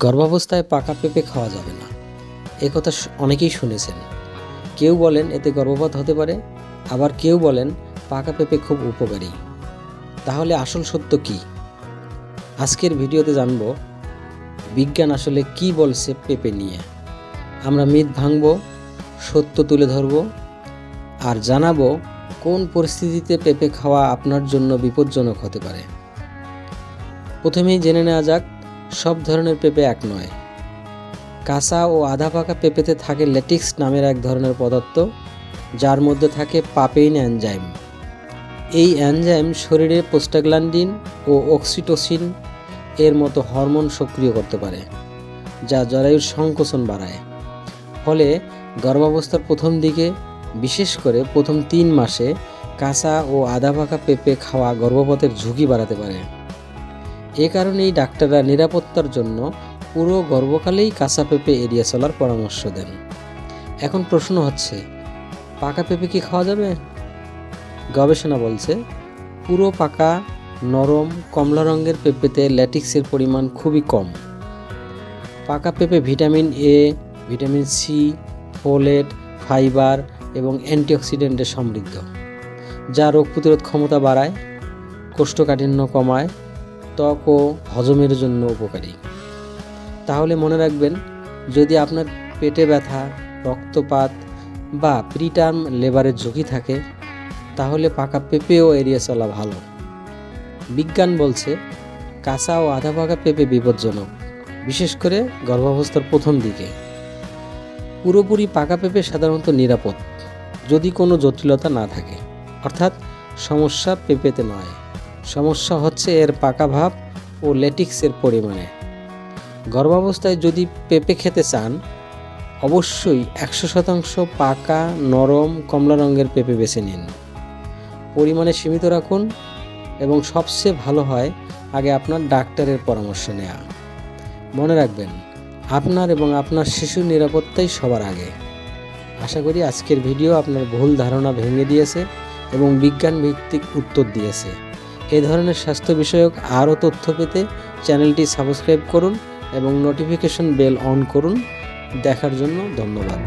গর্ভাবস্থায় পাকা পেঁপে খাওয়া যাবে না। এ কথা অনেকেই শুনেছেন। কেউ বলেন এতে গর্ভপাত হতে পারে, আবার কেউ বলেন পাকা পেঁপে খুব উপকারী। তাহলে আসল সত্য কি? আজকের ভিডিওতে জানব, বিজ্ঞান আসলে কি বলছে পেঁপে নিয়ে। আমরা মিথ ভাঙব, সত্য তুলে ধরব, আর জানাব কোন পরিস্থিতিতে পেঁপে খাওয়া আপনার জন্য বিপজ্জনক হতে পারে। প্রথমেই জেনে নেওয়া যাক সব ধরনের পেঁপে এক নয়। কাঁচা ও আধা পাকা পেঁপেতে থাকে ল্যাটিক্স নামের এক ধরনের পদার্থ, যার মধ্যে থাকে পাপেইন অ্যানজাইম। এই অ্যানজাইম শরীরে পোস্টাগ্ল্যান্ডিন ও অক্সিটোসিন এর মতো হরমোন সক্রিয় করতে পারে, যা জরায়ুর সংকোচন বাড়ায়। ফলে গর্ভাবস্থার প্রথম দিকে, বিশেষ করে প্রথম তিন মাসে, কাঁচা ও আধা পাকা পেঁপে খাওয়া গর্ভপাতের ঝুঁকি বাড়াতে পারে। এ কারণেই ডাক্তাররা নিরাপত্তার জন্য পুরো গর্ভকালেই কাঁচা পেঁপে এড়িয়ে চলার পরামর্শ দেন। এখন প্রশ্ন হচ্ছে, পাকা পেঁপে কি খাওয়া যাবে? গবেষণা বলছে, পুরো পাকা, নরম, কমলা রঙের পেঁপেতে ল্যাটিক্সের পরিমাণ খুবই কম। পাকা পেঁপে vitamin A, vitamin C, folate, fibre এবং অ্যান্টিঅক্সিডেন্টে সমৃদ্ধ, যা রোগ প্রতিরোধ ক্ষমতা বাড়ায়, কোষ্ঠকাঠিন্য কমায় ত্বক ও হজমের জন্য উপকারী। তাহলে মনে রাখবেন, যদি আপনার পেটে ব্যথা, রক্তপাত বা প্রিটার্ম লেবারের ঝুঁকি থাকে, তাহলে পাকা পেঁপেও এড়িয়ে চলা ভালো। বিজ্ঞান বলছে, কাঁচা ও আধা পাকা পেঁপে বিপজ্জনক, বিশেষ করে গর্ভাবস্থার প্রথম দিকে। পুরোপুরি পাকা পেঁপে সাধারণত নিরাপদ, যদি কোনো জটিলতা না থাকে। অর্থাৎ সমস্যা পেঁপেতে নয়। সমস্যা হচ্ছে এর পাকা ভাব ও লেটিক্সের পরিমাণে। গর্ভাবস্থায় যদি পেঁপে খেতে চান, অবশ্যই একশো শতাংশ পাকা, নরম, কমলা রঙের পেঁপে বেছে নিন। পরিমাণে সীমিত রাখুন এবং সবচেয়ে ভালো হয় আগে আপনার ডাক্তারের পরামর্শ নেওয়া মনে রাখবেন, আপনার এবং আপনার শিশুর নিরাপত্তাই সবার আগে। আশা করি আজকের ভিডিও আপনার ভুল ধারণা ভেঙে দিয়েছে এবং বিজ্ঞান ভিত্তিক উত্তর দিয়েছে। এ ধরনের স্বাস্থ্য বিষয়ক আরও তথ্য পেতে চ্যানেলটি সাবস্ক্রাইব করুন এবং নোটিফিকেশন বেল অন করুন। দেখার জন্য ধন্যবাদ।